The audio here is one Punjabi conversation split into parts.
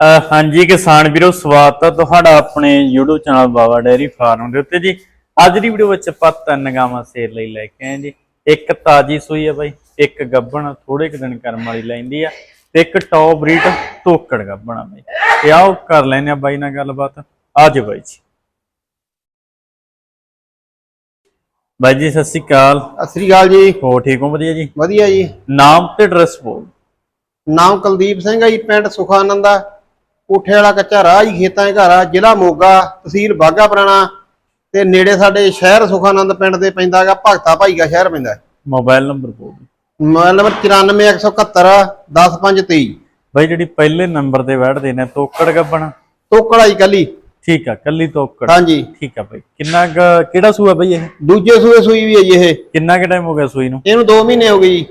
ਹਾਂਜੀ ਕਿਸਾਨ ਵੀਰੋ ਸਵਾਗਤ ਹੈ ਤੁਹਾਡਾ ਆਪਣੇ YouTube channel Baba dairy farm ਦੇ ਉੱਤੇ ਜੀ। ਅੱਜ ਦੀ ਵੀਡੀਓ ਵਿੱਚ ਆਪਾਂ ਤਿੰਨ ਗਾਵਾਂ ਸੇਲ ਲਈ ਲੈ ਕੇ ਆਏ ਜੀ। ਇੱਕ ਤਾਜੀ ਸੂਈ ਹੈ ਬਾਈ ਇੱਕ ਗੱਬਣ ਥੋੜੇ ਕੁ ਦਿਨ ਕਰਮ ਵਾਲੀ ਲੈਂਦੀ ਆ ਤੇ ਇੱਕ ਟੌਪ ਬਰੀਡ ਤੋਕੜ ਗੱਬਣ ਆ ਬਾਈ। ਤੇ ਆਓ ਕਰ ਲੈਨੇ ਆ ਬਾਈ ਨਾਲ ਗੱਲਬਾਤ। ਆਜੋ ਬਾਈ ਜੀ। ਬਾਈ ਜੀ ਸਤਿ ਸ਼੍ਰੀ ਅਕਾਲ। ਸਤਿ ਸ੍ਰੀ ਅਕਾਲ ਜੀ। ਹੋ ਠੀਕ ਹੋ? ਵਧੀਆ ਜੀ। ਵਧੀਆ ਜੀ। ਨਾਮ ਤੇ ਐਡਰੈਸ ਬੋਲ। ਨਾਮ ਕੁਲਦੀਪ ਸਿੰਘ ਹੈ ਜੀ ਪਿੰਡ ਸੁਖਾਨੰਦਾ ਕੋਠੇ ਵਾਲਾ ਕੱਚਾ ਰਾਹ ਜੀ ਖੇਤਾਂ ਦੇ ਘਰ ਆ ਜ਼ਿਲ੍ਹਾ ਮੋਗਾ ਤਹਿਸੀਲ ਬਾਗਾ ਪੁਰਾਣਾ ਤੇ ਨੇੜੇ ਸਾਡੇ ਸ਼ਹਿਰ ਸੁਖਾਨੰਦ ਪਿੰਡ ਦੇ ਪੈਂਦਾ ਹੈਗਾ ਭਗਤਾ ਭਾਈ ਦਾ ਸ਼ਹਿਰ ਪੈਂਦਾ ਹੈ। ਮੋਬਾਈਲ ਨੰਬਰ ਬੋਲ। ਮੋਬਾਈਲ ਨੰਬਰ 94171 10523 ਬਾਈ ਜਿਹੜੀ ਪਹਿਲੇ ਨੰਬਰ ਤੇ ਬੈਠਦੇ ਨੇ ਤੋਕੜ ਗੱਬਣ। ਤੋਕੜਾ ਜੀ ਕੱਲੀ। ਠੀਕ ਆ ਕੱਲੀ ਤੋਕੜ। ਹਾਂਜੀ। ਠੀਕ ਆ ਬਾਈ। ਕਿੰਨਾ ਕਿਹੜਾ ਸੂਆ ਬਾਈ ਇਹ? ਦੂਜੇ ਸੂਏ ਸੂਈ ਵੀ ਹੈ ਜੀ ਇਹ। ਕਿੰਨਾ ਕੁ ਟਾਈਮ ਹੋ ਗਿਆ ਸੂਈ ਨੂੰ? ਇਹਨੂੰ 2 ਮਹੀਨੇ ਹੋ ਗਏ ਜੀ।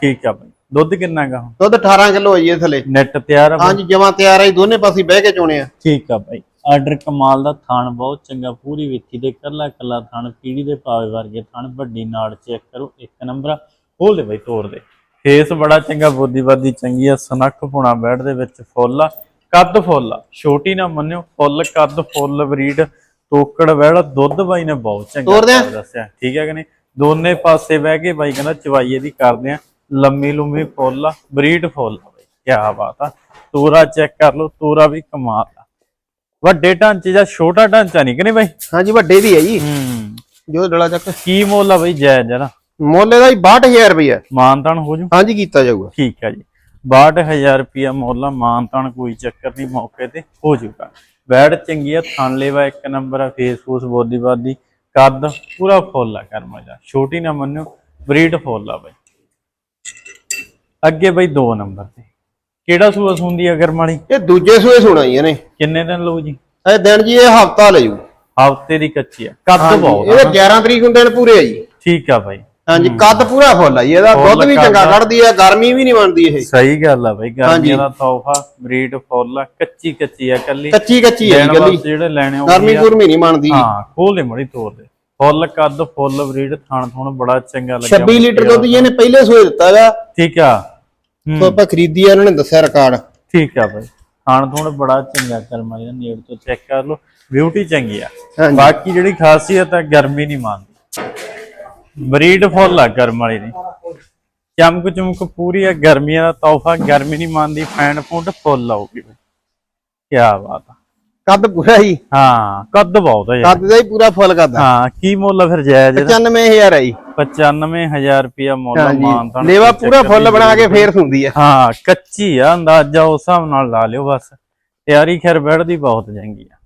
ਠੀਕ ਆ ਬਾਈ। ਦੁੱਧ ਕਿੰਨਾ ਗਾ? ਦੁੱਧ 18 ਕਿਲੋ ਹੈ ਜੀ ਇਹ ਥੱਲੇ। ਨੈਟ ਤਿਆਰ ਆ ਬਾਈ? ਹਾਂਜੀ ਜਮਾਂ ਤਿਆਰ ਹੈ ਜੀ ਦੋਨੇ ਪਾਸੇ ਬਹਿ ਕੇ ਚੋਣੇ ਆ। ਠੀਕ ਆ ਬਾਈ। ਆਰਡਰ ਕਮਾਲ ਦਾ ਥਾਣ ਬਹੁਤ ਚੰਗਾ ਪੂਰੀ ਵਿੱਥੀ ਦੇ ਕੱਲਾ ਕੱਲਾ ਥਾਣ ਪੀੜੀ ਦੇ ਪਾਵੇ ਵਰਗੇ ਥਾਣ ਵੱਡੀ ਨਾੜ ਚੈੱਕ ਕਰੋ ਇੱਕ ਨੰਬਰ ਖੋਲ ਦੇ ਬਾਈ ਤੋੜ ਦੇ। ਫੇਸ ਬੜਾ ਚੰਗਾ ਬੋਦੀਵਾਦੀ ਚੰਗੀ ਆ ਸਨੱਖ ਪੁਣਾ ਬੈਡ ਦੇ ਵਿੱਚ ਫੁੱਲ ਆ। ਕੱਦ ਫੁੱਲ ਆ ਛੋਟੀ ਨਾ ਮੰਨਿਓ ਫੁੱਲ ਕੱਦ ਫੁੱਲ ਬਰੀਡ ਤੋਕੜ ਵੈੜ ਦੁੱਧ ਬਾਈ ਨੇ ਬਹੁਤ ਚੰਗਾ ਤੋਰ ਦਿਆਂ? ਦੱਸਿਆ। ਠੀਕ ਹੈ ਕਿ ਨਹੀਂ? ਦੋਨੇ ਪਾਸੇ ਬਹਿ ਕੇ ਬਾਈ ਕਹਿੰਦਾ ਚਵਾਈਏ ਦੀ ਕਰਦੇ ਆ। ਲੰਮੀ ਲੰਮੀ ਫੁੱਲ ਆ ਬਰੀਡ ਫੁੱਲ ਆ ਬਾਈ ਕੀ ਬਾਤ ਆ। ਤੋਰਾ ਚੈੱਕ ਕਰ ਲਓ ਤੋਰਾ ਵੀ ਕਮਾਲ ਆ। ਵੱਡੇ ਢਾਂਚੇ ਜਾਂ ਛੋਟਾ ਢਾਂਚਾ ਨਹੀਂ ਕਿ ਨਹੀਂ ਬਾਈ? ਹਾਂਜੀ ਵੱਡੇ ਦੀ ਹੈ ਜੀ। ਹੂੰ। ਜੋ ਡਲਾ ਚੱਕ। ਕੀ ਮੁੱਲ ਆ ਬਾਈ ਜਾਇਜ਼ ਜਰਾ? ਮੁੱਲ ਇਹਦਾ ਜੀ 62000 ਰੁਪਏ ਮਾਨਤਾਨ ਹੋ ਜੂ? ਹਾਂਜੀ ਕੀਤਾ ਜਾਊਗਾ। ਠੀਕ ਹੈ ਜੀ। 62000 ਰੁਪਿਆ ਮੁੱਲ ਆ ਮਾਨਤਾਨ ਕੋਈ ਚੱਕਰ ਨਹੀਂ ਮੌਕੇ ਤੇ ਹੋ ਜਾਊਗਾ ਬੈਡ ਚੰਗੀ ਆ ਥਣ ਲੈਵਾ ਇੱਕ ਨੰਬਰ ਆ ਫੇਸ ਫੂਸ ਬੋਦੀ ਬਾਦੀ ਕੱਦ ਪੂਰਾ ਫੁੱਲ ਆ ਕਰਮਾ ਜਾ ਛੋਟੀ ਨਾ ਮੰਨਿਓ ਬਰੀਡ ਫੁੱਲ ਆ ਬਾਈ। ਅੱਗੇ ਬਾਈ 2 ਨੰਬਰ ਤੇ। ਕਿਹੜਾ ਸੂਆ ਸੁੰਦੀ ਆ ਗਰਮ ਵਾਲੀ ਇਹ ਦੂਜੇ ਸੂਏ ਸੁਣਾ ਜੀ ਇਹਨੇ ਕਿੰਨੇ ਦਿਨ ਲਊ ਜੀ? ਇਹ ਦਿਨ ਜੀ ਇਹ ਹਫਤਾ ਲੈ ਜੂ ਹਫ਼ਤੇ ਦੀ ਕੱਚੀ ਆ। ਕੱਦ ਬਹੁਤ ਆ ਇਹਦੇ 11 ਤਰੀਕ ਨੂੰ ਦਿਨ ਪੂਰੇ ਆ ਜੀ। ਠੀਕ ਆ ਬਾਈ। ਹਾਂਜੀ ਕੱਦ ਪੂਰਾ ਫੁੱਲ ਆ ਜੀ ਇਹਦਾ ਦੁੱਧ ਵੀ ਚੰਗਾ। ਕੱਢਦੀ ਆ ਗਰਮੀ ਵੀ ਨਹੀਂ ਮੰਨਦੀ ਇਹ। ਸਹੀ ਗੱਲ ਆ ਬਾਈ ਹਾਂਜੀ। ਗਰਮੀਆਂ ਦਾ ਤੋਹਫਾ ਬਰੀਡ ਫੁੱਲ ਆ ਕੱਚੀ ਕੱਚੀ ਆ ਕੱਲੀ। ਕੱਚੀ ਕੱਚੀ ਆ ਗੱਲੀ ਜਿਹੜੇ ਲੈਣੇ ਉਹ ਗਰਮੀ ਗੁਰਮੀ ਨਹੀਂ ਮੰਨਦੀ ਹਾਂ ਖੋਲ ਦੇ ਮੜੀ ਤੋੜ ਦੇ। ਫੁੱਲ ਕੱਦ ਫੁੱਲ ਬਰੀਡ ਥਣ ਥਣ ਬੜਾ ਚੰਗਾ ਲੱਗਿਆ। 26 ਲੀਟਰ ਦੁੱਧ ਇਹਨੇ ਪਹਿਲੇ ਸੂਏ ਦਿੱਤਾ ਹੈਗਾ ਠੀਕ ਆ। ਹੂੰ, ਤੋਂ ਆਪਾਂ ਖਰੀਦੀ ਆ ਇਹਨਾਂ ਨੇ ਦੱਸਿਆ ਰਿਕਾਰਡ ਠੀਕ ਆ ਬਾਈ। ਥਣ ਥਣ ਬੜਾ ਚੰਗਾ ਕਰਮਾ ਇਹਦਾ ਨੇੜ ਤੋਂ ਚੈੱਕ ਕਰ ਲਓ। ਬਿਊਟੀ ਚੰਗੀ ਆ। ਬਾਕੀ ਜਿਹੜੀ ਖਾਸੀਅਤ ਆ ਗਰਮੀ ਨਹੀਂ ਮੰਨਦੀ। ਬਰੀਡ ਫੁੱਲ ਆ ਗਰਮ ਵਾਲੀ ਦੀ। ਚਮਕ ਚਮਕ ਪੂਰੀ ਆ ਗਰਮੀਆਂ ਦਾ ਤੋਹਫਾ ਗਰਮੀ ਨਹੀਂ ਮੰਨਦੀ ਫੈਨ ਫੁੱਟ ਫੁੱਲ ਆਊਗੀ ਕੀ ਬਾਤ ਆ। ਕੱਦ ਪੂਰਾ ਹੀ? ਹਾਂ ਕੱਦ ਬਹੁਤ ਆ ਯਾਰ। ਕੱਦ ਦਾ ਹੀ ਪੂਰਾ ਫੁੱਲ ਕੱਦ ਹਾਂ ਕੀ ਮੁੱਲ ਆ ਫਿਰ ਜਾਇਜ਼ ਇਹਦਾ? 95000 ਹੈ ਜੀ। 95000 ਰੁਪਿਆ ਮੁੱਲ ਮਾਨਤਾ ਹਾਂਜੀ ਲੇਵਾ ਪੂਰਾ ਫੁੱਲ ਬਣਾ ਕੇ ਫੇਰ ਹੁੰਦੀ ਆ। ਹਾਂ ਕੱਚੀ ਆ ਅੰਦਾਜ਼ਾ ਉਸ ਹਿਸਾਬ ਨਾਲ ਲਾ ਲਿਓ ਬਸ। ਤਿਆਰੀ ਖੈਰ ਬੈਠਦੀ ਬਹੁਤ ਚੰਗੀ ਆ।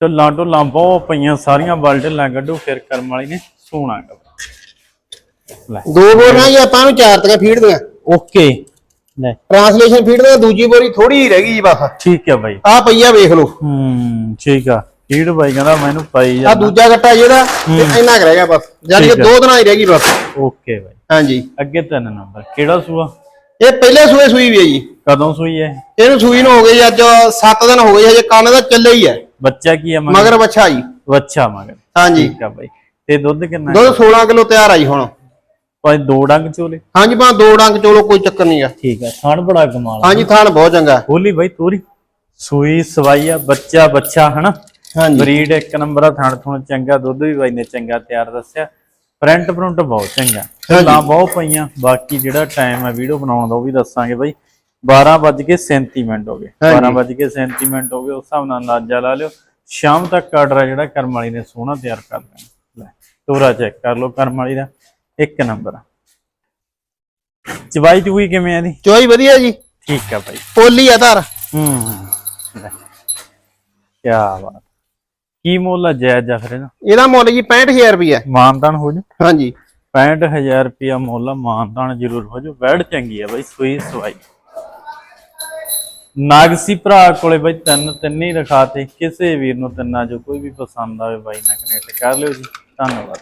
ਢੁੱਲਾਂ ਢੁੱਲਾਂ ਬਹੁਤ ਪਈਆਂ ਸਾਰੀਆਂ ਬਲਟਲਾਂ ਕੱਢੋ ਫਿਰ ਕਰਮ ਵਾਲੀ ਨੇ ਸੋਣਾ ਲੈ। ਦੋ ਬੋਰੀਆਂ ਹੀ ਆਪਾਂ ਨੂੰ ਚਾਰ ਤੀਆਂ ਫੀਡ ਦੀਆਂ। ਓਕੇ। ਲੈ। ਟ੍ਰਾਂਸਲੇਸ਼ਨ ਫੀਡ ਦੀਆਂ ਦੂਜੀ ਬੋਰੀ ਥੋੜੀ ਹੀ ਰਹਿ ਗਈ ਜੀ ਬਸ। ਠੀਕ ਹੈ ਬਾਈ। ਆ ਪਈਆ ਵੇਖ ਲਓ। ਹੂੰ ਠੀਕ ਆ। ਹੀੜ ਬਾਈ ਕਹਿੰਦਾ ਮੈਨੂੰ ਪਾਈ ਆ ਜਾ ਦੂਜਾ ਗੱਟਾ ਜਿਹਦਾ ਤੇ ਇੰਨਾ ਕੁ ਰਹਿ ਗਿਆ ਬਸ। ਜਾਨੀ ਕਿ ਦੋ ਦਿਨਾਂ ਹੀ ਰਹਿ ਗਈ ਬਸ। ਓਕੇ ਬਾਈ। ਹਾਂਜੀ। ਅੱਗੇ ਤਿੰਨ ਨੰਬਰ। ਕਿਹੜਾ ਸੂਆ? ਇਹ ਪਹਿਲੇ ਸੂਏ ਸੂਈ ਵੀ ਹੈ ਜੀ। ਕਦੋਂ ਸੂਈ ਹੈ? ਇਹਨੂੰ ਸੂਈ ਨੂੰ ਹੋ ਗਈ ਅੱਜ 7 ਦਿਨ ਹੋ ਗਏ ਹਜੇ ਕੰਨ ਦਾ ਚੱਲੇ ਹੀ ਹੈ। ਬੱਚਾ ਕੀ ਹੈ ਮਗਰ? ਬੱਚਾ ਜੀ। ਬੱਚਾ ਮਗਰ। ਹਾਂਜੀ। ਠੀਕ ਆ ਬਾਈ। ਤੇ ਦੁੱਧ ਕਿੰਨਾ ਦੁੱਧ 16 ਕਿਲੋ ਤਿਆਰ ਆ ਜੀ ਹੁਣ। ਭਾਈ ਦੋ ਡੰਗ ਚੋਲੇ? ਹਾਂਜੀ ਬਾ ਦੋ ਡੰਗ ਚੋਲੋ ਕੋਈ ਚੱਕਰ ਨਹੀਂ ਆ। ਠੀਕ ਆ ਥਣ ਬੜਾ ਕਮਾਲ ਹਾਂਜੀ ਥਾਣ ਬਹੁਤ ਚੰਗਾ। ਹੋਲੀ ਬਾਈ ਤੋਰੀ। ਸੂਈ ਸਵਾਈ ਆ ਬੱਚਾ ਬੱਚਾ ਹਨਾ? ਹਾਂਜੀ। ਬਰੀਡ ਇੱਕ ਨੰਬਰ ਆ ਥਣ ਥਣ ਚੰਗਾ ਦੁੱਧ ਵੀ ਬਾਈ ਨੇ ਚੰਗਾ ਤਿਆਰ ਦੱਸਿਆ। ਫਰੰਟ ਫਰੰਟ ਬਹੁਤ ਚੰਗਾ। ਢਿੱਲਾਂ ਬਹੁਤ ਪਈਆਂ ਬਾਕੀ ਜਿਹੜਾ ਟਾਈਮ ਹੈ ਵੀਡੀਓ ਬਣਾਉਣ ਦਾ ਉਹ ਵੀ ਦੱਸਾਂਗੇ ਬਾਈ। 12:37 ਮਿੰਟ ਹੋ ਗਏ। 12:37 ਮਿੰਟ ਹੋ ਗਏ ਉਸ ਹਿਸਾਬ ਨਾਲ ਅੰਦਾਜ਼ਾ ਲਾ ਲਿਓ। ਸ਼ਾਮ ਤੱਕ ਆਰਡਰ ਜਿਹੜਾ ਕਰਮ ਵਾਲੀ ਨੇ ਸੋਹਣਾ ਤਿਆਰ ਕਰ ਦੇਣਾ ਲੈ ਤੋਰਾ ਚੈੱਕ ਕਰ ਲਓ ਕਰਮ ਵਾਲੀ ਦਾ। ਇੱਕ ਨੰਬਰ ਚਵਾਈ ਚੂਈ ਕਿਵੇਂ ਆ ਦੀ ਚੋਈ ਵਧੀਆ ਜੀ। ਠੀਕ ਆ ਬਾਈ। ਪੋਲੀ ਆ ਧਾਰ। ਹੂੰ। ਕੀ ਬਾਤ। ਕੀ ਮੁੱਲ ਆ ਜਾਇਜ਼ ਆ ਫਿਰ ਇਹਦਾ? ਇਹਦਾ ਮੁੱਲ ਜੀ 65000 ਰੁਪਏ ਮਾਨਤਾਨ ਹੋ ਜੂ? ਹਾਂਜੀ। 65000 ਰੁਪਿਆ ਮੁੱਲ ਆ ਮਾਨਤਾਨ ਜ਼ਰੂਰ ਹੋ ਜੂ। ਵੈੜ ਚੰਗੀ ਆ ਬਾਈ ਸੂਈ ਸਵਾਈ। ਨਾਗਸੀ ਭਰਾ ਕੋਲੇ ਬਾਈ ਤਿੰਨ ਤਿੰਨ ਹੀ ਰਖਾਤੇ। ਕਿਸੇ ਵੀਰ ਨੂੰ ਤਿੰਨਾਂ ਚੋਂ ਕੋਈ ਵੀ ਪਸੰਦ ਆਵੇ ਬਾਈ ਨਾਲ ਕਨੈਕਟ ਕਰ ਲਿਓ ਜੀ। ਧੰਨਵਾਦ।